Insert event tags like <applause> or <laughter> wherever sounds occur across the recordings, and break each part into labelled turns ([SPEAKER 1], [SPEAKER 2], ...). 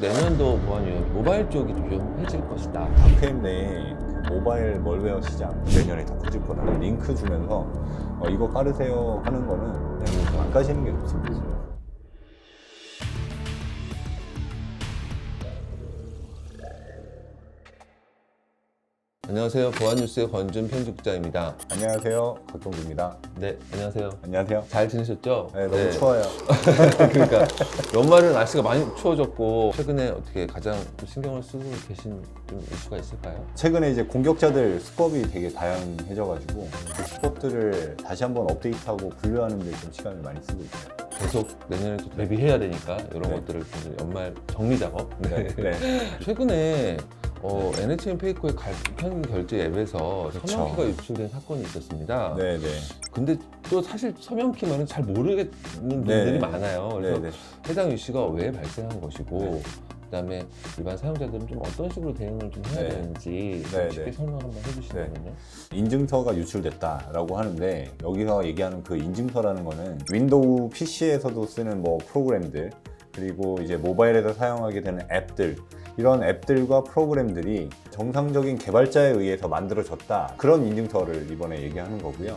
[SPEAKER 1] 내년도 보안 유형 모바일 쪽이 좀 위험해질 것이다.
[SPEAKER 2] 내에 그 모바일 멀웨어 시장 내년에 더 커질 거다. 링크 주면서 어, 이거 깔으세요 하는 거는 그냥 안 까시는 게 좋습니다.
[SPEAKER 1] 안녕하세요. 보안뉴스의 권준 편집국장입니다.
[SPEAKER 2] 안녕하세요. 박동주입니다.
[SPEAKER 1] 네, 안녕하세요.
[SPEAKER 2] 안녕하세요.
[SPEAKER 1] 잘 지내셨죠?
[SPEAKER 2] 네, 너무 추워요. <laughs>
[SPEAKER 1] 그러니까 연말은 날씨가 많이 추워졌고 최근에 어떻게 가장 좀 신경을 쓰고 계신 좀 이슈가 있을까요?
[SPEAKER 2] 최근에 이제 공격자들 수법이 되게 다양해져가지고 그 수법들을 다시 한번 업데이트하고 분류하는 데 좀 시간을 많이 쓰고 있어요.
[SPEAKER 1] 계속 내년에 또 대비해야 되니까 이런
[SPEAKER 2] 네.
[SPEAKER 1] 것들을 좀 연말 정리 작업.
[SPEAKER 2] 네. 네. <laughs>
[SPEAKER 1] 최근에 어, NHN 페이커의 간편 결제 앱에서
[SPEAKER 2] 그렇죠.
[SPEAKER 1] 서명키가 유출된 사건이 있었습니다.
[SPEAKER 2] 네, 네.
[SPEAKER 1] 근데 또 사실 서명키만은 잘 모르겠는 분들이
[SPEAKER 2] 네.
[SPEAKER 1] 많아요. 그래서
[SPEAKER 2] 네, 네.
[SPEAKER 1] 해당 이슈가 왜 발생한 것이고
[SPEAKER 2] 네.
[SPEAKER 1] 그다음에 일반 사용자들은 좀 어떤 식으로 대응을 좀 해야
[SPEAKER 2] 네.
[SPEAKER 1] 되는지 좀
[SPEAKER 2] 네,
[SPEAKER 1] 쉽게
[SPEAKER 2] 네.
[SPEAKER 1] 설명 한번 해주시면요.
[SPEAKER 2] 인증서가 유출됐다라고 하는데 여기서 얘기하는 그 인증서라는 거는 윈도우 PC에서도 쓰는 뭐 프로그램들 그리고 이제 모바일에서 사용하게 되는 앱들 이런 앱들과 프로그램들이 정상적인 개발자에 의해서 만들어졌다. 그런 인증서를 이번에 얘기하는 거고요.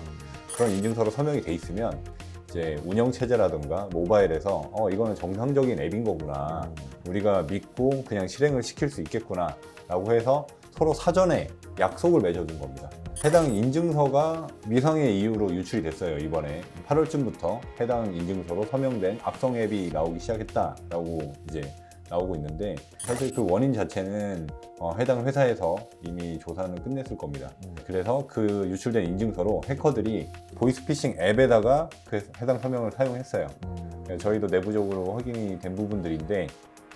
[SPEAKER 2] 그런 인증서로 서명이 돼 있으면 이제 운영 체제라든가 모바일에서 어 이거는 정상적인 앱인 거구나. 우리가 믿고 그냥 실행을 시킬 수 있겠구나 라고 해서 서로 사전에 약속을 맺어둔 겁니다. 해당 인증서가 미상의 이유로 유출이 됐어요, 이번에. 8월쯤부터 해당 인증서로 서명된 악성 앱이 나오기 시작했다라고 이제 나오고 있는데 사실 그 원인 자체는 어, 해당 회사에서 이미 조사는 끝냈을 겁니다.
[SPEAKER 1] 음.
[SPEAKER 2] 그래서 그 유출된 인증서로 해커들이 보이스피싱 앱에다가 그 해당 서명을 사용했어요.
[SPEAKER 1] 음.
[SPEAKER 2] 네, 저희도 내부적으로 확인이 된 부분들인데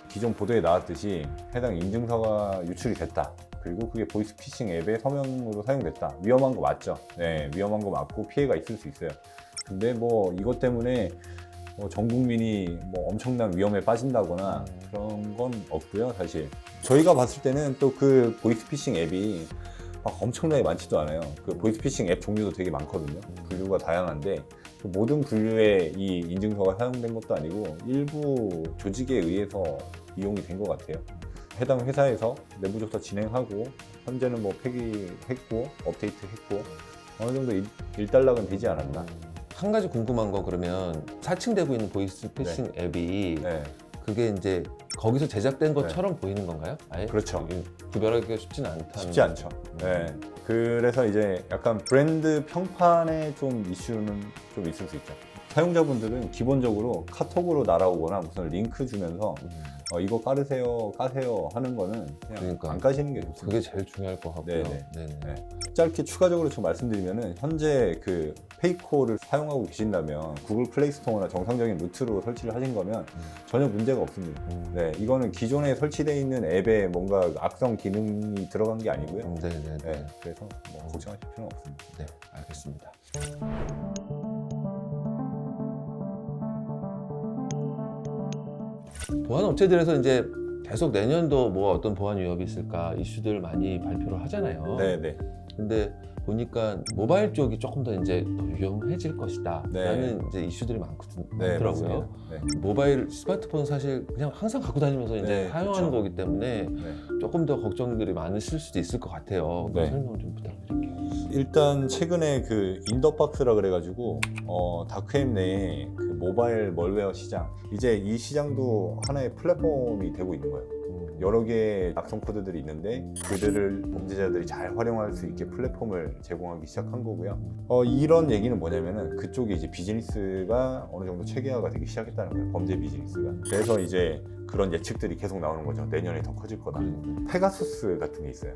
[SPEAKER 2] 기존 보도에 나왔듯이 해당 인증서가 유출이 됐다. 그리고 그게 보이스피싱 앱의 서명으로 사용됐다. 위험한 거 맞죠? 네, 위험한 거 맞고 피해가 있을 수 있어요. 근데 뭐 이것 때문에 뭐 전 국민이 뭐 엄청난 위험에 빠진다거나
[SPEAKER 1] 음.
[SPEAKER 2] 그런 건 없고요, 사실. 저희가 봤을 때는 또 그 보이스피싱 앱이 막 엄청나게 많지도 않아요. 그 보이스피싱 앱 종류도 되게 많거든요. 분류가 다양한데 그 모든 분류에 이 인증서가 사용된 것도 아니고 일부 조직에 의해서 이용이 된 것 같아요. 해당 회사에서 내부 조사 진행하고 현재는 뭐 폐기했고 업데이트했고 어느 정도 일, 일단락은 되지 않았나.
[SPEAKER 1] 한 가지 궁금한 거 그러면 사칭되고 있는 보이스 피싱 앱이
[SPEAKER 2] 네,
[SPEAKER 1] 그게 이제 거기서 제작된 것처럼 보이는 건가요? 아예
[SPEAKER 2] 그렇죠.
[SPEAKER 1] 구별하기가 쉽지는 않다.
[SPEAKER 2] 쉽지 않죠. 네. 그래서 이제 약간 브랜드 평판에 좀 이슈는 좀 있을 수 있죠. 사용자분들은 기본적으로 카톡으로 날아오거나 무슨 링크 주면서
[SPEAKER 1] 음,
[SPEAKER 2] 어, 이거 깔으세요, 까세요 하는 거는 그냥
[SPEAKER 1] 그러니까.
[SPEAKER 2] 안 까시는 게 좋습니다.
[SPEAKER 1] 그게 제일 중요할 것 같고요.
[SPEAKER 2] 네네.
[SPEAKER 1] 네네.
[SPEAKER 2] 네. 짧게 추가적으로 좀 말씀드리면은 현재 그 페이코를 사용하고 계신다면 구글 플레이 스토어나 정상적인 루트로 설치를 하신 거면 전혀 문제가 없습니다.
[SPEAKER 1] 음,
[SPEAKER 2] 네, 이거는 기존에 설치되어 있는 앱에 뭔가 악성 기능이 들어간 게 아니고요.
[SPEAKER 1] 음, 네네네.
[SPEAKER 2] 네, 그래서 뭐 걱정하실 필요는 없습니다.
[SPEAKER 1] 네, 알겠습니다. 보안 업체들에서 이제 계속 내년도 뭐 어떤 보안 위협이 있을까 이슈들 많이 발표를 하잖아요.
[SPEAKER 2] 네, 네.
[SPEAKER 1] 근데 보니까 모바일 쪽이 조금 더 이제 더 위험해질 것이다.
[SPEAKER 2] 네.
[SPEAKER 1] 라는 이제 이슈들이 많거든,
[SPEAKER 2] 네,
[SPEAKER 1] 많더라고요.
[SPEAKER 2] 맞습니다. 네.
[SPEAKER 1] 모바일 스마트폰 사실 그냥 항상 갖고 다니면서 이제
[SPEAKER 2] 네,
[SPEAKER 1] 사용하는
[SPEAKER 2] 그쵸.
[SPEAKER 1] 거기 때문에
[SPEAKER 2] 네.
[SPEAKER 1] 조금 더 걱정들이 많으실 수도 있을 것 같아요. 그
[SPEAKER 2] 네.
[SPEAKER 1] 설명 좀 부탁드릴게요.
[SPEAKER 2] 일단 최근에 그 인더박스라 그래가지고 어, 다크앱 내에 그 모바일 멀웨어 시장 이제 이 시장도 하나의 플랫폼이 되고 있는 거예요.
[SPEAKER 1] 음,
[SPEAKER 2] 여러 개의 악성 코드들이 있는데 그들을 범죄자들이 잘 활용할 수 있게 플랫폼을 제공하기 시작한 거고요. 어, 이런 얘기는 뭐냐면은 그쪽에 이제 비즈니스가 어느 정도 체계화가 되기 시작했다는 거예요. 범죄 비즈니스가. 그래서 이제 그런 예측들이 계속 나오는 거죠. 내년에 더 커질 거다.
[SPEAKER 1] 그러니까.
[SPEAKER 2] 페가수스 같은 게 있어요.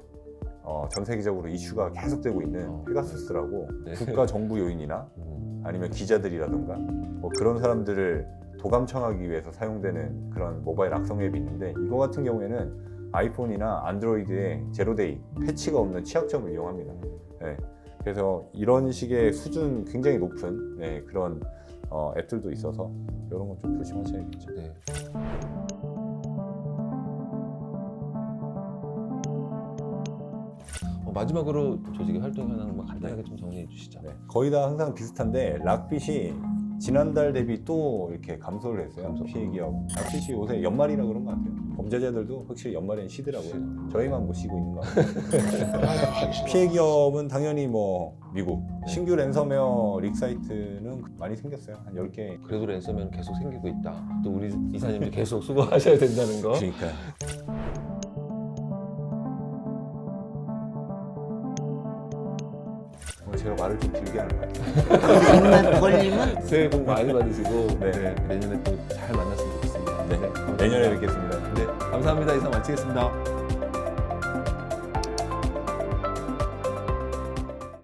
[SPEAKER 2] 어, 전 세계적으로 이슈가 계속되고 있는
[SPEAKER 1] 어.
[SPEAKER 2] 페가수스라고
[SPEAKER 1] 네.
[SPEAKER 2] 국가 정부 요인이나
[SPEAKER 1] 음,
[SPEAKER 2] 아니면 기자들이라든가 뭐 그런 사람들을 도감청하기 위해서 사용되는 그런 모바일 악성 앱이 있는데 이거 같은 경우에는 아이폰이나 안드로이드에 제로데이 패치가 없는 취약점을 이용합니다. 네. 그래서 이런 식의 수준 굉장히 높은 네, 그런 어, 앱들도 있어서 이런 건 좀 조심하셔야겠죠.
[SPEAKER 1] 네. 마지막으로 조직의 활동 현황 뭐 간단하게 좀 정리해 주시죠.
[SPEAKER 2] 네, 거의 다 항상 비슷한데 락빗이 지난달 대비 또 이렇게 감소를 했어요.
[SPEAKER 1] 감소.
[SPEAKER 2] 피해 기업. 락빗이 요새 연말이라 그런 것 같아요. 범죄자들도 확실히 연말엔 쉬더라고요. 저희만 못 쉬고 있는 거 같아요. <laughs> 피해 기업은 당연히 뭐 미국, 신규 랜섬웨어 릭 사이트는 많이 생겼어요. 한 10개.
[SPEAKER 1] 그래도 랜섬웨어는 계속 생기고 있다. 또 우리 이사님도 계속 수고하셔야 된다는 거.
[SPEAKER 2] 그러니까 제가 말을 좀 길게 하는 것 같아요.
[SPEAKER 3] 입만 벌리면
[SPEAKER 1] 새해 복 많이 받으시고
[SPEAKER 2] 네.
[SPEAKER 1] 네, 내년에 또 잘 만났으면 좋겠습니다.
[SPEAKER 2] 네,
[SPEAKER 1] 감사합니다.
[SPEAKER 2] 내년에 뵙겠습니다.
[SPEAKER 1] 네, 감사합니다. 이상 마치겠습니다.